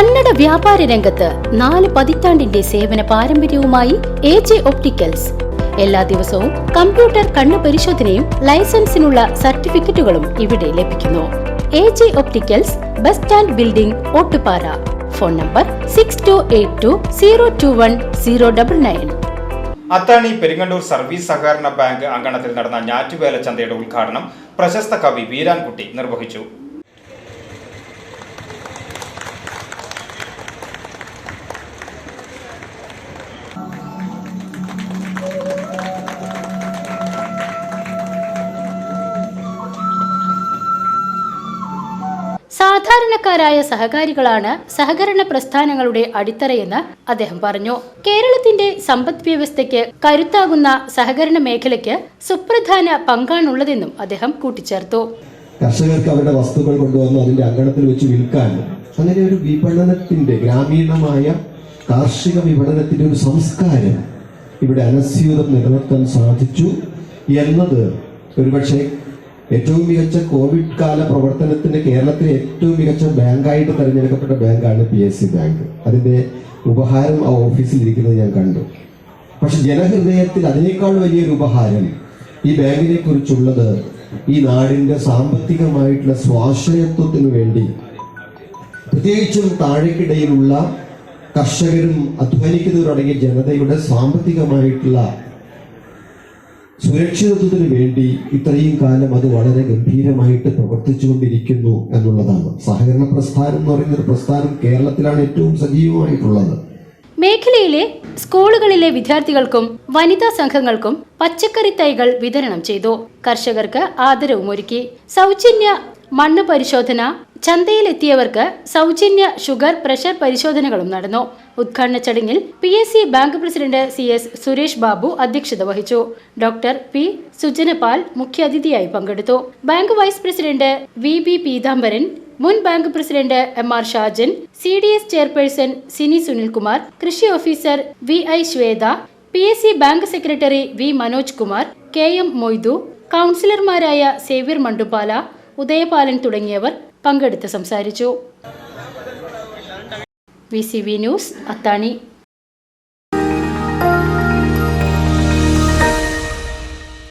കന്നഡ വ്യാപാര രംഗത്ത് നാല് പതിറ്റാണ്ടിന്റെ സേവന പാരമ്പര്യവുമായി എ ജെ ഒപ്റ്റിക്കൽസ്. എല്ലാ ദിവസവും കമ്പ്യൂട്ടർ കണ്ണു പരിശോധനയും ലൈസൻസിനുള്ള സർട്ടിഫിക്കറ്റുകളും ഇവിടെ ലഭിക്കുന്നു. A J opticals bus stand building Ottupara. Phone number six two eight two zero two one zero double nine Athani Peringandoor service സഹകരണ ബാങ്ക് അങ്കണത്തിൽ നടന്ന ഞാറ്റുവേല ചന്തയുടെ ഉദ്ഘാടനം പ്രശസ്ത കവി വീരാൻകുട്ടി നിർവഹിച്ചു. സാധാരണക്കാരായ സഹകാരികളാണ് സഹകരണ പ്രസ്ഥാനങ്ങളുടെ അടിത്തറയെന്ന് അദ്ദേഹം പറഞ്ഞു. കേരളത്തിന്റെ സമ്പദ് വ്യവസ്ഥയ്ക്ക് കരുത്താകുന്ന സഹകരണ മേഖലയ്ക്ക് സുപ്രധാന പങ്കാണുള്ളതെന്നും അദ്ദേഹം കൂട്ടിച്ചേർത്തു. കർഷകർക്ക് അവരുടെ വസ്തുക്കൾ കൊണ്ടുവന്ന് അതിന്റെ അങ്കണത്തിൽ വെച്ച് വിൽക്കാൻ അങ്ങനെ ഒരു വിപണനത്തിന്റെ ഗ്രാമീണമായ കാർഷിക വിപണനത്തിന്റെ ഒരു സംസ്കാരം ഇവിടെ അനസ്യൂതം നിലനിർത്താൻ സാധിച്ചു എന്നത് ഒരുപക്ഷെ ഏറ്റവും മികച്ച കോവിഡ് കാല പ്രവർത്തനത്തിന് കേരളത്തിലെ ഏറ്റവും മികച്ച ബാങ്കായിട്ട് തെരഞ്ഞെടുക്കപ്പെട്ട ബാങ്കാണ് പി എസ് സി ബാങ്ക് അതിന്റെ ഉപഹാരം ആ ഓഫീസിൽ ഇരിക്കുന്നത് ഞാൻ കണ്ടു. പക്ഷെ ജനഹൃദയത്തിൽ അതിനേക്കാൾ വലിയൊരു ഉപഹാരം ഈ ബാങ്കിനെ കുറിച്ചുള്ളത് ഈ നാടിന്റെ സാമ്പത്തികമായിട്ടുള്ള സ്വാശ്രയത്വത്തിന് വേണ്ടി പ്രത്യേകിച്ചും താഴേക്കിടയിലുള്ള കർഷകരും അധ്വാനിക്കുന്നവരടങ്ങിയ ജനതയുടെ സാമ്പത്തികമായിട്ടുള്ള സുരക്ഷിതത്വത്തിന് വേണ്ടി ഇത്രയും കാലം അത് വളരെ ഗംഭീരമായിട്ട് പ്രവർത്തിച്ചുകൊണ്ടിരിക്കുന്നു എന്നുള്ളതാണ്. സഹകരണ പ്രസ്ഥാനം എന്ന് പറയുന്ന ഒരു പ്രസ്ഥാനം കേരളത്തിലാണ് ഏറ്റവും സജീവമായിട്ടുള്ളത്. മേഖലയിലെ സ്കൂളുകളിലെ വിദ്യാർത്ഥികൾക്കും വനിതാ സംഘങ്ങൾക്കും പച്ചക്കറി തൈകൾ വിതരണം ചെയ്തു. കർഷകർക്ക് ആദരവും ഒരുക്കി സൗജന്യ മണ്ണ് പരിശോധന ചന്തയിലെത്തിയവർക്ക് സൗജന്യ ഷുഗർ പ്രഷർ പരിശോധനകളും നടന്നു. ഉദ്ഘാടന ചടങ്ങിൽ P S C bank president C S Suresh Babu അധ്യക്ഷത വഹിച്ചു. ഡോക്ടർ പി സുജനപാൽ മുഖ്യാതിഥിയായി പങ്കെടുത്തു. Bank vice president V B Peethambaran മുൻ bank president M R Shajan C D S chairperson Sini Sunilkumar കൃഷി officer V I Shwetha P S C bank secretary V Manoj Kumar K M Moidu കൗൺസിലർമാരായ Xavier Mandupala Udayapalan തുടങ്ങിയവർ പങ്കെടുത്ത് സംസാരിച്ചു. V C V news Athani.